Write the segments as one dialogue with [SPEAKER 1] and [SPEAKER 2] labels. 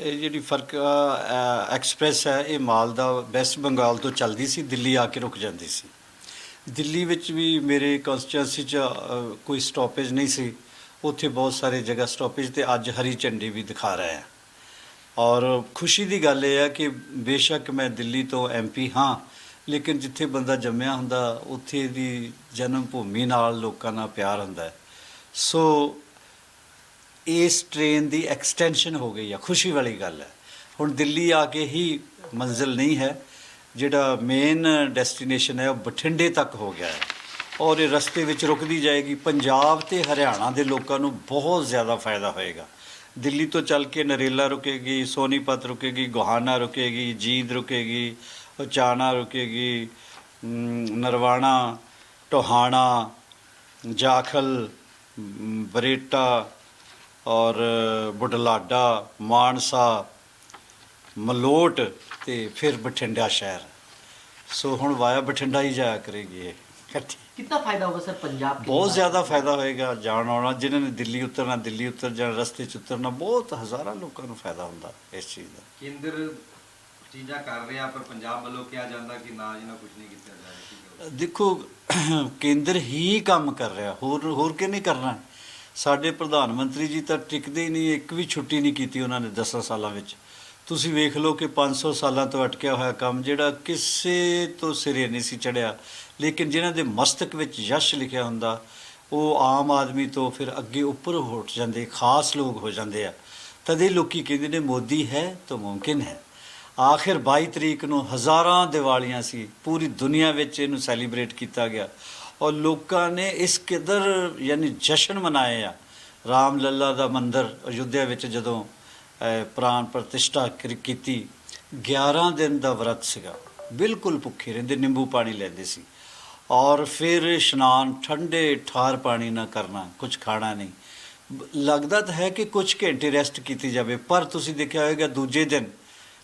[SPEAKER 1] ਇਹ ਜਿਹੜੀ ਫ਼ਰਕ ਐਕਸਪ੍ਰੈਸ ਹੈ, ਇਹ ਮਾਲ ਦਾ ਵੈਸਟ ਬੰਗਾਲ ਤੋਂ ਚੱਲਦੀ ਸੀ, ਦਿੱਲੀ ਆ ਕੇ ਰੁਕ ਜਾਂਦੀ ਸੀ। ਦਿੱਲੀ ਵਿੱਚ ਵੀ ਮੇਰੇ ਕਨਸਟੀਟਿਊਂਸੀ 'ਚ ਕੋਈ ਸਟਾਪੇਜ ਨਹੀਂ ਸੀ। ਉੱਥੇ ਬਹੁਤ ਸਾਰੇ ਜਗ੍ਹਾ ਸਟਾਪੇਜ ਤੇ ਅੱਜ ਹਰੀ ਝੰਡੀ ਵੀ ਦਿਖਾ ਰਿਹਾ ਆ ਔਰ ਖੁਸ਼ੀ ਦੀ ਗੱਲ ਇਹ ਹੈ ਕਿ ਬੇਸ਼ੱਕ ਮੈਂ ਦਿੱਲੀ ਤੋਂ ਐਮਪੀ ਹਾਂ, ਲੇਕਿਨ ਜਿੱਥੇ ਬੰਦਾ ਜੰਮਿਆ ਹੁੰਦਾ, ਉੱਥੇ ਦੀ ਜਨਮ ਭੂਮੀ ਨਾਲ ਲੋਕਾਂ ਨਾਲ ਪਿਆਰ ਹੁੰਦਾ ਸੋ ਇਸ ਟ੍ਰੇਨ ਦੀ ਐਕਸਟੈਂਸ਼ਨ ਹੋ ਗਈ ਆ, ਖੁਸ਼ੀ ਵਾਲੀ ਗੱਲ ਹੈ ਹੁਣ ਦਿੱਲੀ ਆ ਕੇ ਹੀ ਮੰਜ਼ਿਲ ਨਹੀਂ ਹੈ, ਜਿਹੜਾ ਮੇਨ ਡੈਸਟੀਨੇਸ਼ਨ ਹੈ, ਉਹ ਬਠਿੰਡੇ ਤੱਕ ਹੋ ਗਿਆ ਹੈ। ਔਰ ਇਹ ਰਸਤੇ ਵਿੱਚ ਰੁਕਦੀ ਜਾਏਗੀ। ਪੰਜਾਬ ਤੇ ਹਰਿਆਣਾ ਦੇ ਲੋਕਾਂ ਨੂੰ ਬਹੁਤ ਜ਼ਿਆਦਾ ਫਾਇਦਾ ਹੋਏਗਾ। ਦਿੱਲੀ ਤੋਂ ਚੱਲ ਕੇ ਨਰੇਲਾ ਰੁਕੇਗੀ, ਸੋਨੀਪਤ ਰੁਕੇਗੀ ਗੋਹਾਨਾ ਰੁਕੇਗੀ, ਜੀਂਦ ਰੁਕੇਗੀ ਉਚਾਨਾ ਰੁਕੇਗੀ ਨਰਵਾਣਾ, ਟੋਹਾਣਾ, ਜਾਖਲ, ਬਰੇਟਾ ਔਰ ਬੁਢਲਾਡਾ ਮਾਨਸਾ ਮਲੋਟ ਤੇ ਫਿਰ ਬਠਿੰਡਾ ਸ਼ਹਿਰ। ਸੋ ਹੁਣ ਵਾਇਆ ਬਠਿੰਡਾ ਹੀ ਜਾਇਆ ਕਰੇਗੀ ਇਹ। ਇਕੱਠੀ
[SPEAKER 2] ਕਿੰਨਾ ਫਾਇਦਾ ਹੋਗਾ ਸਰ ਪੰਜਾਬ ਕੇ
[SPEAKER 1] ਬਹੁਤ ਜ਼ਿਆਦਾ ਫਾਇਦਾ ਹੋਏਗਾ ਜਾਣ ਆਉਣਾ। ਜਿਨ੍ਹਾਂ ਨੇ ਦਿੱਲੀ ਉਤਰਨਾ ਦਿੱਲੀ ਉਤਰ ਜਾਂ ਰਸਤੇ 'ਚ ਉਤਰਨਾ ਬਹੁਤ ਹਜ਼ਾਰਾਂ ਲੋਕਾਂ ਨੂੰ ਫਾਇਦਾ ਹੁੰਦਾ ਇਸ ਚੀਜ਼ ਦਾ।
[SPEAKER 3] ਕੇਂਦਰ ਚੀਜ਼ਾਂ ਕਰ ਰਿਹਾ ਪਰ ਪੰਜਾਬ ਵੱਲੋਂ ਕਿਹਾ ਜਾਂਦਾ ਕਿ ਨਾ ਜਿਹਨਾਂ ਨਾ ਕੁਝ ਨਹੀਂ ਕੀਤਾ ਜਾ ਰਿਹਾ।
[SPEAKER 1] ਦੇਖੋ ਕੇਂਦਰ ਹੀ ਕੰਮ ਕਰ ਰਿਹਾ। ਹੋਰ ਹੋਰ ਕਿਹਨੇ ਕਰਨਾ? ਸਾਡੇ ਪ੍ਰਧਾਨ ਮੰਤਰੀ ਜੀ ਤਾਂ ਟਿਕਦੇ ਹੀ ਨਹੀਂ, ਇੱਕ ਵੀ ਛੁੱਟੀ ਨਹੀਂ ਕੀਤੀ ਉਹਨਾਂ ਨੇ 10 ਸਾਲਾਂ ਵਿੱਚ। ਤੁਸੀਂ ਵੇਖ ਲਓ ਕਿ 500 ਸਾਲਾਂ ਤੋਂ ਅਟਕਿਆ ਹੋਇਆ ਕੰਮ ਜਿਹੜਾ ਕਿਸੇ ਤੋਂ ਸਿਰੇ ਨਹੀਂ ਸੀ ਚੜਿਆ। ਲੇਕਿਨ ਜਿਨ੍ਹਾਂ ਦੇ ਮਸਤਕ ਵਿੱਚ ਯਸ਼ ਲਿਖਿਆ ਹੁੰਦਾ, ਉਹ ਆਮ ਆਦਮੀ ਤੋਂ ਫਿਰ ਅੱਗੇ ਉੱਪਰ ਉੱਠ ਜਾਂਦੇ, ਖਾਸ ਲੋਕ ਹੋ ਜਾਂਦੇ ਆ। ਤਦੇ ਲੋਕੀ ਕਹਿੰਦੇ ਨੇ, ਮੋਦੀ ਹੈ ਤਾਂ ਮੁਮਕਿਨ ਹੈ। ਆਖਿਰ 22 ਤਰੀਕ ਨੂੰ ਹਜ਼ਾਰਾਂ ਦੀਵਾਲੀਆਂ ਸੀ, ਪੂਰੀ ਦੁਨੀਆ ਵਿੱਚ ਇਹਨੂੰ ਸੈਲੀਬ੍ਰੇਟ ਕੀਤਾ ਗਿਆ। ਔਰ ਲੋਕਾਂ ਨੇ ਇਸ ਕਦਰ ਯਾਨੀ ਜਸ਼ਨ ਮਨਾਏ ਆ ਰਾਮ ਲੱਲਾ ਦਾ ਮੰਦਿਰ ਅਯੁੱਧਿਆ ਵਿੱਚ ਜਦੋਂ ਅਹ, ਪ੍ਰਾਣ ਪ੍ਰਤਿਸ਼ਠਾ ਕਰ- ਕੀਤੀ 11 ਦਿਨ ਦਾ ਵਰਤ ਸੀਗਾ। ਬਿਲਕੁਲ ਭੁੱਖੇ ਰਹਿੰਦੇ ਨਿੰਬੂ ਪਾਣੀ ਲੈਂਦੇ ਸੀ। ਔਰ ਫਿਰ ਇਸ਼ਨਾਨ ਠੰਡੇ ਠਾਰ ਪਾਣੀ ਨਾ ਕਰਨਾ ਕੁਝ ਖਾਣਾ ਨਹੀਂ। ਲੱਗਦਾ ਤਾਂ ਹੈ ਕਿ ਕੁਝ ਘੰਟੇ ਰੈਸਟ ਕੀਤੀ ਜਾਵੇ ਪਰ ਤੁਸੀਂ ਦੇਖਿਆ ਹੋਵੇਗਾ ਦੂਜੇ ਦਿਨ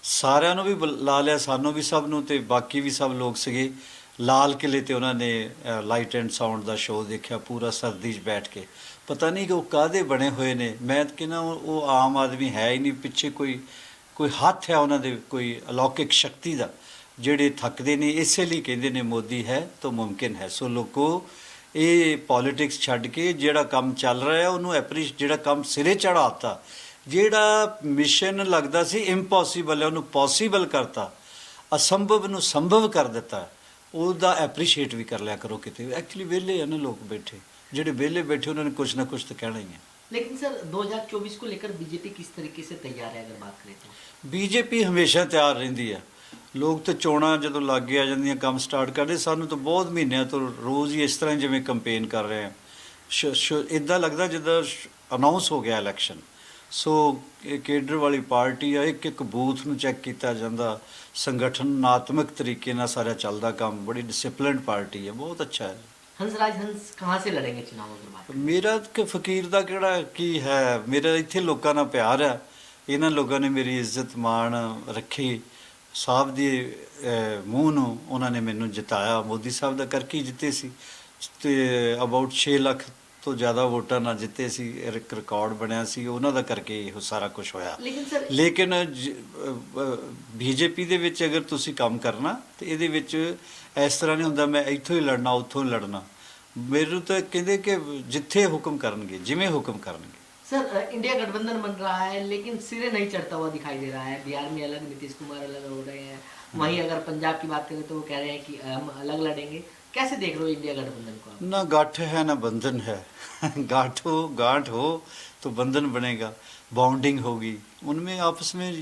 [SPEAKER 1] ਸਾਰਿਆਂ ਨੂੰ ਵੀ ਲਾ ਲਿਆ ਸਾਨੂੰ ਵੀ ਸਭ ਨੂੰ ਤੇ ਬਾਕੀ ਵੀ ਸਭ ਲੋਕ ਸੀਗੇ। ਲਾਲ ਕਿਲੇ ਤੇ ਉਹਨਾਂ ਨੇ ਲਾਈਟ ਐਂਡ ਸਾਊਂਡ ਦਾ ਸ਼ੋਅ ਦੇਖਿਆ, ਪੂਰਾ ਸਰਦੀ 'ਚ ਬੈਠ ਕੇ। ਪਤਾ ਨਹੀਂ ਕਿ ਉਹ ਕਾਦੇ ਬਣੇ ਹੋਏ ਨੇ। ਮੈਂ ਕਹਿੰਦਾ, ਉਹ ਆਮ ਆਦਮੀ ਹੈ ਹੀ ਨਹੀਂ, ਪਿੱਛੇ ਕੋਈ ਕੋਈ ਹੱਥ ਹੈ ਉਹਨਾਂ ਦੇ, ਕੋਈ ਅਲੌਕਿਕ ਸ਼ਕਤੀ ਦਾ, ਜਿਹੜੇ ਥੱਕਦੇ ਨਹੀਂ ਇਸੇ ਲਈ ਕਹਿੰਦੇ ਨੇ, ਮੋਦੀ ਹੈ ਤਾਂ ਮੁਮਕਿਨ ਹੈ। ਸੋ ਲੋਕੋ, ਇਹ ਪੋਲਿਟਿਕਸ ਛੱਡ ਕੇ ਜਿਹੜਾ ਕੰਮ ਚੱਲ ਰਿਹਾ ਹੈ ਉਹਨੂੰ ਐਪਰੀਸ਼ ਜਿਹੜਾ ਕੰਮ ਸਿਰੇ ਚੜਾਤਾ ਜਿਹੜਾ ਮਿਸ਼ਨ ਲੱਗਦਾ ਸੀ ਇੰਪੋਸੀਬਲ ਹੈ, ਉਹਨੂੰ ਪੋਸੀਬਲ ਕਰਤਾ, ਅਸੰਭਵ ਨੂੰ ਸੰਭਵ ਕਰ ਦਿੱਤਾ। ਉਹਦਾ ਐਪਰੀਸ਼ੀਏਟ ਵੀ ਕਰ ਲਿਆ ਕਰੋ ਕਿਤੇ ਐਕਚੁਅਲੀ ਵਿਹਲੇ ਆ ਨਾ ਲੋਕ ਬੈਠੇ ਜਿਹੜੇ ਵਿਹਲੇ ਬੈਠੇ ਉਹਨਾਂ ਨੇ ਕੁਝ ਨਾ ਕੁਝ ਤਾਂ ਕਹਿਣਾ ਹੀ ਹੈ
[SPEAKER 2] लेकिन सर 2024 को लेकर बीजेपी किस तरीके से तैयार है अगर बात करें तो
[SPEAKER 1] ਬੀਜੇਪੀ ਹਮੇਸ਼ਾ ਤਿਆਰ ਰਹਿੰਦੀ ਆ ਲੋਕ ਤੇ ਚੋਣਾਂ ਜਦੋਂ ਲੱਗ ਆ ਜਾਂਦੀਆਂ ਕੰਮ ਸਟਾਰਟ ਕਰਦੇ ਸਾਨੂੰ ਤਾਂ ਬਹੁਤ ਮਹੀਨਿਆਂ ਤੋਂ ਰੋਜ਼ ਹੀ ਇਸ ਤਰ੍ਹਾਂ ਹੀ ਜਿਵੇਂ ਕੰਪੇਨ ਕਰ ਰਹੇ ਆ ਇਦਾਂ ਲੱਗਦਾ ਜਿੱਦਾਂ ਅਨਾਉਂਸ ਹੋ ਗਿਆ ਇਲੈਕਸ਼ਨ ਸੋ ਇਹ ਕੇਡਰ ਵਾਲੀ ਪਾਰਟੀ ਆ ਇੱਕ ਇੱਕ ਬੂਥ ਨੂੰ ਚੈੱਕ ਕੀਤਾ ਜਾਂਦਾ। ਸੰਗਠਨਾਤਮਕ ਤਰੀਕੇ ਨਾਲ ਸਾਰਾ ਚੱਲਦਾ ਕੰਮ ਬੜੀ ਡਿਸਪਲਿਨਡ ਪਾਰਟੀ ਹੈ ਬਹੁਤ ਅੱਛਾ ਹੈ।
[SPEAKER 2] ਹੰਸਰਾਜ ਹੰਸ ਕਹਾਂ ਸੇ ਲੜेंगे ਚੁਣਾਵੋਂ ਦਰਬਾਰ
[SPEAKER 1] ਮੇਰਾ ਕਿ ਫਕੀਰ ਦਾ ਕਿਹੜਾ ਕੀ ਹੈ ਮੇਰਾ ਇੱਥੇ ਲੋਕਾਂ ਨਾਲ ਪਿਆਰ ਹੈ ਇਹਨਾਂ ਲੋਕਾਂ ਨੇ ਮੇਰੀ ਇੱਜ਼ਤ ਮਾਣ ਰੱਖੀ ਸਾਹਿਬ ਦੀ ਮੂੰਹ ਨੂੰ ਉਹਨਾਂ ਨੇ ਮੈਨੂੰ ਜਿਤਾਇਆ। ਮੋਦੀ ਸਾਹਿਬ ਦਾ ਕਰਕੇ ਜਿੱਤੇ ਸੀ ਤੇ ਅਬਾਊਟ 6 ਲੱਖ ਤੋਂ ਜ਼ਿਆਦਾ ਵੋਟਾਂ ਨਾਲ ਜਿੱਤੇ ਸੀ ਇੱਕ ਰਿਕਾਰਡ ਬਣਿਆ ਸੀ ਉਹਨਾਂ ਦਾ ਕਰਕੇ ਇਹ ਸਾਰਾ ਕੁਝ ਹੋਇਆ
[SPEAKER 2] लेकिन सर
[SPEAKER 1] ਲੇਕਿਨ ਬੀਜੇਪੀ ਦੇ ਵਿੱਚ ਅਗਰ ਤੁਸੀਂ ਕੰਮ ਕਰਨਾ ਤੇ ਇਹਦੇ ਵਿੱਚ ਇਸ ਤਰ੍ਹਾਂ ਨਹੀਂ ਹੁੰਦਾ ਮੈਂ ਇੱਥੋਂ ਹੀ ਲੜਨਾ ਉੱਥੋਂ ਹੀ ਲੜਨਾ ਮੇਰੇ ਤਾਂ ਕਹਿੰਦੇ ਕਿ ਜਿੱਥੇ ਹੁਕਮ ਕਰਨਗੇ ਜਿਵੇਂ ਹੁਕਮ ਕਰਨਗੇ
[SPEAKER 2] सर अ, इंडिया गठबंधन बन रहा है लेकिन सिरे नहीं चढ़ता हुआ दिखाई दे रहा है बिहार में अलग नीतीश कुमार अलग हो रहे हैं वहीं अगर पंजाब की बात करें तो वो कह रहे हैं कि हम अलग लड़ेंगे कैसे देख रहे हो इंडिया गठबंधन को
[SPEAKER 1] ना गांठ है ना बंधन है। गांठ हो गांठ हो तो बंधन बनेगा। बाउंडिंग होगी। उनमें आपस में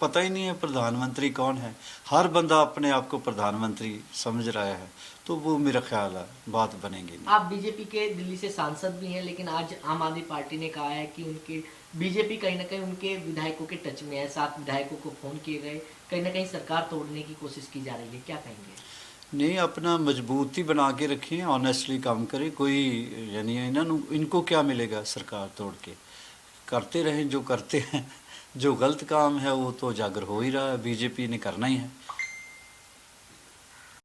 [SPEAKER 1] पता ही नहीं है प्रधानमंत्री कौन है। हर बंदा अपने आप को प्रधानमंत्री समझ रहा है। तो वो मेरा ख्याल है बात बनेगी
[SPEAKER 2] आप बीजेपी के दिल्ली से सांसद भी हैं लेकिन आज आम आदमी पार्टी ने कहा है कि उनके बीजेपी कहीं ना कहीं उनके विधायकों के टच में है। सात विधायकों को फ़ोन किए गए। कहीं ना कहीं सरकार तोड़ने की कोशिश की जा रही है। क्या कहेंगे?
[SPEAKER 1] नहीं अपना मजबूती बना के रखें ऑनेस्टली काम करें कोई यानी इन्हों इनको क्या मिलेगा सरकार तोड़ के करते रहें जो करते हैं जो गलत काम है वो तो उजागर हो ही रहा है बीजेपी ने करना ही है